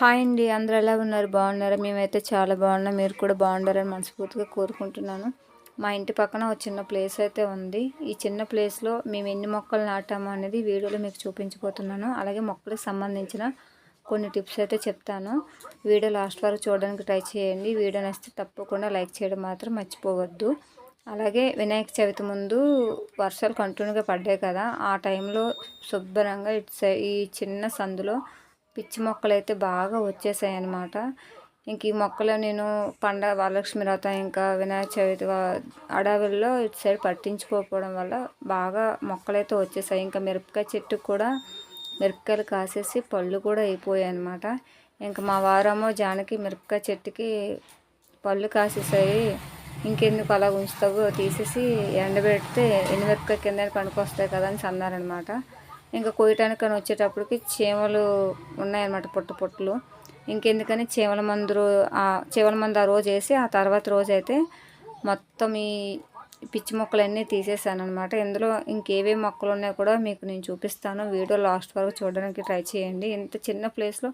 Hi అండి అందరు ఎలా ఉన్నారు? బాగున్నారా? మేమైతే చాలా బాగున్నాం. మీరు కూడా బాగుండారని మనస్ఫూర్తిగా కోరుకుంటున్నాను. మా ఇంటి పక్కన ఒక చిన్న ప్లేస్ అయితే ఉంది. ఈ చిన్న ప్లేస్లో మేము ఎన్ని మొక్కలు నాటాము అనేది వీడియోలో మీకు చూపించబోతున్నాను. అలాగే మొక్కలకు సంబంధించిన కొన్ని టిప్స్ అయితే చెప్తాను. వీడియో లాస్ట్ వరకు చూడడానికి ట్రై చేయండి. వీడియో నచ్చితే తప్పకుండా లైక్ చేయడం మాత్రం మర్చిపోవద్దు. అలాగే వినాయక చవితి ముందు వర్షాలు కంటిన్యూగా పడ్డాయి కదా. ఆ టైంలో శుభ్రంగా ఇటు ఈ చిన్న సందులో పిచ్చి మొక్కలు అయితే బాగా వచ్చేసాయి అనమాట ఇంక ఈ మొక్కలు నేను పండగ వరలక్ష్మి వ్రతం ఇంకా వినాయక చవితి అడవుల్లో ఇటు సైడ్ పట్టించుకోకపోవడం వల్ల బాగా మొక్కలైతే వచ్చేసాయి. ఇంకా మిరపకాయ చెట్టు కూడా మిరపకాయలు కాసేసి పళ్ళు కూడా అయిపోయాయి అనమాట ఇంకా మా వారము జానకి మిరపకాయ చెట్టుకి పళ్ళు కాసేసాయి. ఇంకెందుకు అలా ఉంచుతావు? తీసేసి ఎండబెడితే ఎన్ని మిరపకాయ కింద పండుకొస్తాయి కదా అని అన్నారనమాట ఇంకా కోయటానికి అని వచ్చేటప్పటికి చీమలు ఉన్నాయన్నమాట పొట్టు పొట్టులు. ఇంకెందుకని చీమల మందు చీమల మందు ఆ రోజు వేసి ఆ తర్వాత రోజు అయితే మొత్తం ఈ పిచ్చి మొక్కలన్నీ తీసేసాను అనమాట ఇందులో ఇంకేవే మొక్కలు ఉన్నాయో కూడా మీకు నేను చూపిస్తాను. వీడియో లాస్ట్ వరకు చూడడానికి ట్రై చేయండి. ఇంత చిన్న ప్లేస్లో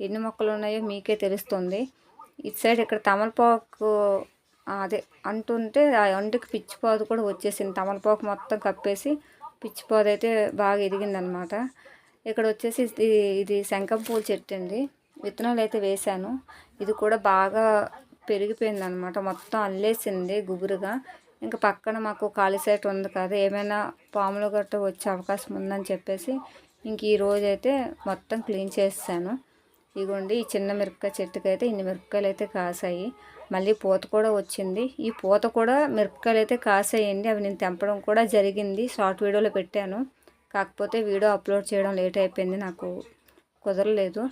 ఎన్ని మొక్కలు ఉన్నాయో మీకే తెలుస్తుంది. ఇటు సైడ్ ఇక్కడ తమలపాకు అదే అంటుంటే ఆ అంటుకి పిచ్చిపోదు కూడా వచ్చేసింది. తమలపాకు మొత్తం కప్పేసి పిచ్చి అయితే బాగా ఎదిగిందనమాట. ఇక్కడ వచ్చేసి ఇది ఇది శంఖం పూల చెట్టు అండి. విత్తనాలు అయితే వేశాను. ఇది కూడా బాగా పెరిగిపోయింది అనమాట మొత్తం అల్లేసింది గుబురుగా. ఇంకా పక్కన మాకు ఖాళీ సైట్ ఉంది కదా ఏమైనా పాములు గట్ట వచ్చే అవకాశం ఉందని చెప్పేసి ఇంక ఈ అయితే మొత్తం క్లీన్ చేసాను ఇగోండి ఈ చిన్న మిరపకాయ చెట్టుకి అయితే ఇన్ని మిరపకాయలు అయితే కాసాయి. మళ్ళీ పూత కూడా వచ్చింది. ఈ పూత కూడా మిరపకాయలు అయితే కాసాయండి. అవి నేను తెంపడం కూడా జరిగింది. షార్ట్ వీడియోలో పెట్టాను. కాకపోతే వీడియో అప్లోడ్ చేయడం లేట్ అయిపోయింది. నాకు కుదరలేదు.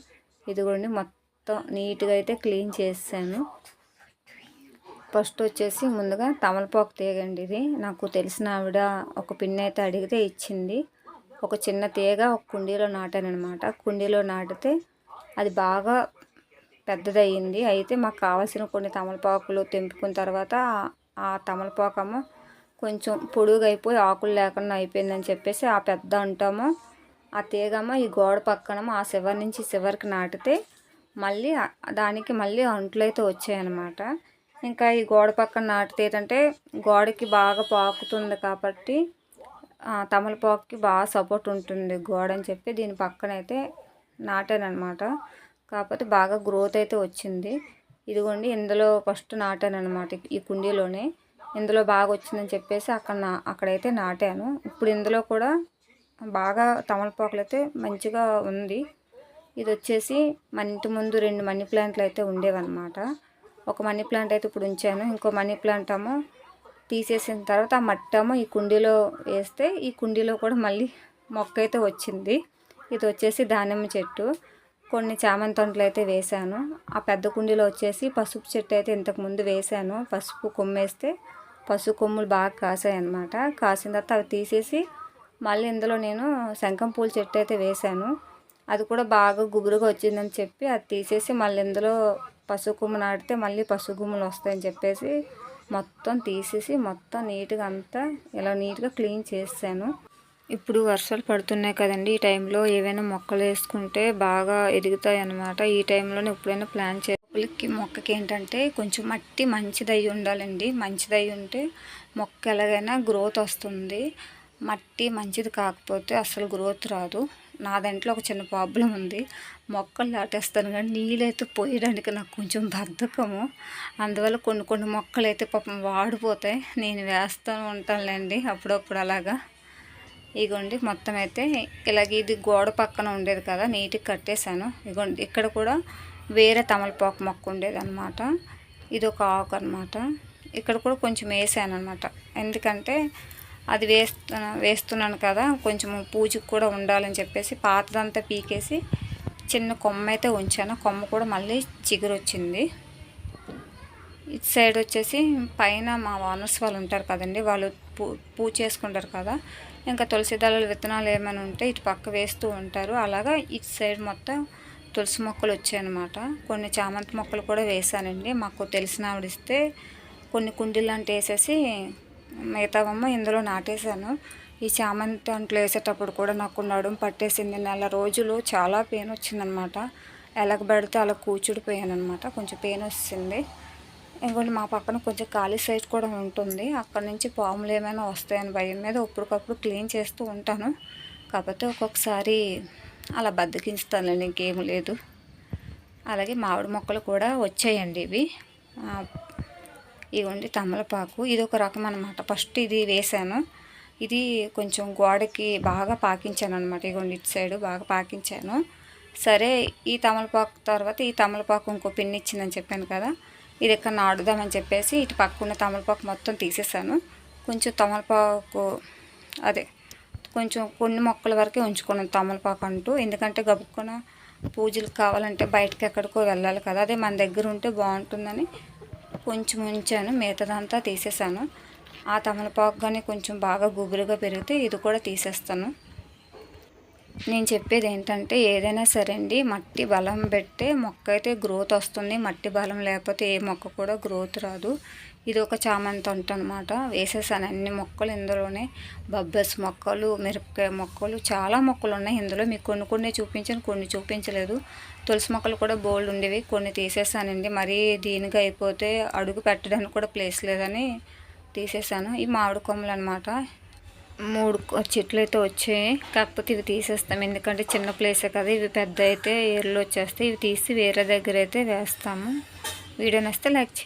ఇదిగోండి మొత్తం నీట్గా అయితే క్లీన్ చేసాను ఫస్ట్ వచ్చేసి ముందుగా తమలపాకు తీగండి ఇది. నాకు తెలిసిన ఆవిడ ఒక పిన్ అయితే అడిగితే ఇచ్చింది. ఒక చిన్న తీగ ఒక కుండీలో నాటానమాట కుండీలో నాటితే అది బాగా పెద్దదయ్యింది. అయితే మాకు కావాల్సిన కొన్ని తమలపాకులు తెంపుకున్న తర్వాత ఆ తమలపాకము కొంచెం పొడుగు అయిపోయి ఆకులు లేకుండా అయిపోయిందని చెప్పేసి ఆ పెద్ద అంటాము. ఆ తీగమ్మ ఈ గోడ పక్కన ఆ శివరి నుంచి శివరికి నాటితే మళ్ళీ దానికి మళ్ళీ అంట్లు అయితే వచ్చాయన్నమాట. ఇంకా ఈ గోడ పక్కన నాటితే ఏంటంటే గోడకి బాగా పాకుతుంది కాబట్టి తమలపాకుకి బాగా సపోర్ట్ ఉంటుంది గోడ అని చెప్పి దీని పక్కన అయితే నాటానమాట కాకపోతే బాగా గ్రోత్ అయితే వచ్చింది. ఇదిగోండి ఇందులో ఫస్ట్ నాటాను అనమాట ఈ కుండీలోనే. ఇందులో బాగా వచ్చిందని చెప్పేసి అక్కడ నా అక్కడైతే నాటాను. ఇప్పుడు ఇందులో కూడా బాగా తమలపాకులు అయితే మంచిగా ఉంది. ఇది వచ్చేసి మన ఇంటి ముందు రెండు మనీ ప్లాంట్లు అయితే ఉండేవన్నమాట. ఒక మనీ ప్లాంట్ అయితే ఇప్పుడు ఉంచాను. ఇంకో మనీ ప్లాంట్ ఏమో తీసేసిన తర్వాత ఆ మట్టి ఏమో ఈ కుండీలో వేస్తే ఈ కుండీలో కూడా మళ్ళీ మొక్క అయితే వచ్చింది. ఇది వచ్చేసి దానిమ్మ చెట్టు. కొన్ని చామంతంట్లు అయితే వేశాను. ఆ పెద్ద కుండీలో వచ్చేసి పసుపు చెట్టు అయితే ఇంతకుముందు వేశాను. పసుపు కొమ్మేస్తే పసుపు కొమ్ములు బాగా కాసాయి అనమాట కాసిన తర్వాత అవి తీసేసి మళ్ళీ ఇందులో నేను శంఖం పూల చెట్టు అయితే వేశాను. అది కూడా బాగా గుబురుగా వచ్చిందని చెప్పి అది తీసేసి మళ్ళీ ఇందులో పసుపు కొమ్ము నాటితే మళ్ళీ పసుపు కొమ్ములు వస్తాయని చెప్పేసి మొత్తం తీసేసి మొత్తం నీట్గా అంతా ఇలా నీట్గా క్లీన్ చేసాను ఇప్పుడు వర్షాలు పడుతున్నాయి కదండి. ఈ టైంలో ఏవైనా మొక్కలు వేసుకుంటే బాగా ఎదుగుతాయి అన్నమాట ఈ టైంలోనే ఎప్పుడైనా ప్లాన్ చేపలకి మొక్కకి ఏంటంటే కొంచెం మట్టి మంచిదై ఉండాలండి. మంచిదై ఉంటే మొక్క ఎలాగైనా గ్రోత్ వస్తుంది. మట్టి మంచిది కాకపోతే అసలు గ్రోత్ రాదు. నా దాంట్లో ఒక చిన్న ప్రాబ్లం ఉంది. మొక్కలు నాటేస్తాను కానీ నీళ్ళైతే పోయడానికి నాకు కొంచెం బద్ధకము. అందువల్ల కొన్ని కొన్ని మొక్కలు అయితే పాపం వాడిపోతాయి. నేను వేస్తూ ఉంటానులేండి అప్పుడప్పుడు అలాగా. ఇగోండి మొత్తం అయితే ఇలాగ ఇది గోడ పక్కన ఉండేది కదా నీట్గా కట్టేశాను. ఇగోండి ఇక్కడ కూడా వేరే తమలపాకు మొక్క ఉండేది అనమాట ఇది ఒక ఆకు అనమాట ఇక్కడ కూడా కొంచెం వేసాను అనమాట ఎందుకంటే అది వేస్తు వేస్తున్నాను కదా కొంచెం పూజకు కూడా ఉండాలని చెప్పేసి పాతదంతా పీకేసి చిన్న కొమ్మ అయితే ఉంచాను. కొమ్మ కూడా మళ్ళీ చిగురు వచ్చింది ఇటు సైడ్ వచ్చేసి పైన మా వానర్స్ వాళ్ళు ఉంటారు కదండి వాళ్ళు పూ పూజ చేసుకుంటారు కదా ఇంకా తులసి దళాలు విత్తనాలు ఏమైనా ఉంటే ఇటు పక్క వేస్తూ ఉంటారు. అలాగా ఇటు సైడ్ మొత్తం తులసి మొక్కలు వచ్చాయన్నమాట. కొన్ని చామంతి మొక్కలు కూడా వేసానండి మాకు తెలిసిన ఆవిడిస్తే కొన్ని కుండీలు అంటే వేసేసి మిగతావమ్మ ఇందులో నాటేశాను. ఈ చామంతి అంట్లు వేసేటప్పుడు కూడా నాకు నడుము పట్టేసింది. నెల రోజులు చాలా పెయిన్ వచ్చిందనమాట ఎలగబడితే అలా కూర్చుడిపోయాను అనమాట కొంచెం పెయిన్ వస్తుంది. ఇంకోటి మా పక్కన కొంచెం ఖాళీ సైడ్ కూడా ఉంటుంది. అక్కడ నుంచి పాములు ఏమైనా వస్తాయని భయం మీద అప్పటికప్పుడు క్లీన్ చేస్తూ ఉంటాను. కాకపోతే ఒక్కొక్కసారి అలా బద్దకిస్తానులేండి ఇంకేం లేదు. అలాగే మామిడి మొక్కలు కూడా వచ్చాయండి ఇవి. ఆ, ఇవ్వండి తమలపాకు. ఇది ఒక రకం అనమాట ఫస్ట్ ఇది వేసాను ఇది కొంచెం గోడకి బాగా పాకించాను అనమాట ఇగోండి ఇటు సైడు బాగా పాకించాను. సరే ఈ తమలపాకు తర్వాత ఈ తమలపాకు ఇంకో పిన్ ఇచ్చిందని చెప్పాను కదా. ఇది ఎక్కడ నాడుదామని చెప్పేసి ఇటు పక్కన తమలపాకు మొత్తం తీసేసాను. కొంచెం తమలపాకు అదే కొంచెం కొన్ని మొక్కల వరకే ఉంచుకున్నాను తమలపాకు అంటూ. ఎందుకంటే గబుక్కున పూజలకు కావాలంటే బయటకు ఎక్కడికో వెళ్ళాలి కదా. అదే మన దగ్గర ఉంటే బాగుంటుందని కొంచెం ఉంచాను. మిగతాదంతా తీసేసాను. ఆ తమలపాకు కానీ కొంచెం బాగా గుబురుగా పెరిగితే ఇది కూడా తీసేస్తాను. నేను చెప్పేది ఏంటంటే ఏదైనా సరే అండి మట్టి బలం పెట్టే మొక్క అయితే గ్రోత్ వస్తుంది. మట్టి బలం లేకపోతే ఏ మొక్క కూడా గ్రోత్ రాదు. ఇది ఒక చామంతి అంట అనమాట వేసేసాను అన్ని మొక్కలు. ఇందులోనే బబ్బస్ మొక్కలు మిరపకాయ మొక్కలు చాలా మొక్కలు ఉన్నాయి ఇందులో. మీకు కొన్ని కొన్ని చూపించాను కొన్ని చూపించలేదు. తులసి మొక్కలు కూడా బోల్డ్ ఉండేవి. కొన్ని తీసేసానండి. మరీ దీనిగా అయిపోతే అడుగు పెట్టడానికి కూడా ప్లేస్ లేదని తీసేసాను. ఈ మామిడి కొమ్మలు అనమాట మూడు చెట్లు అయితే వచ్చాయి. కాకపోతే ఇవి తీసేస్తాం. ఎందుకంటే చిన్న ప్లేసే కదా ఇవి పెద్ద అయితే ఏర్లు వచ్చేస్తాయి. ఇవి తీసి వేరే దగ్గర అయితే వేస్తాము. వీడియో నచ్చితే లైక్ చేయండి.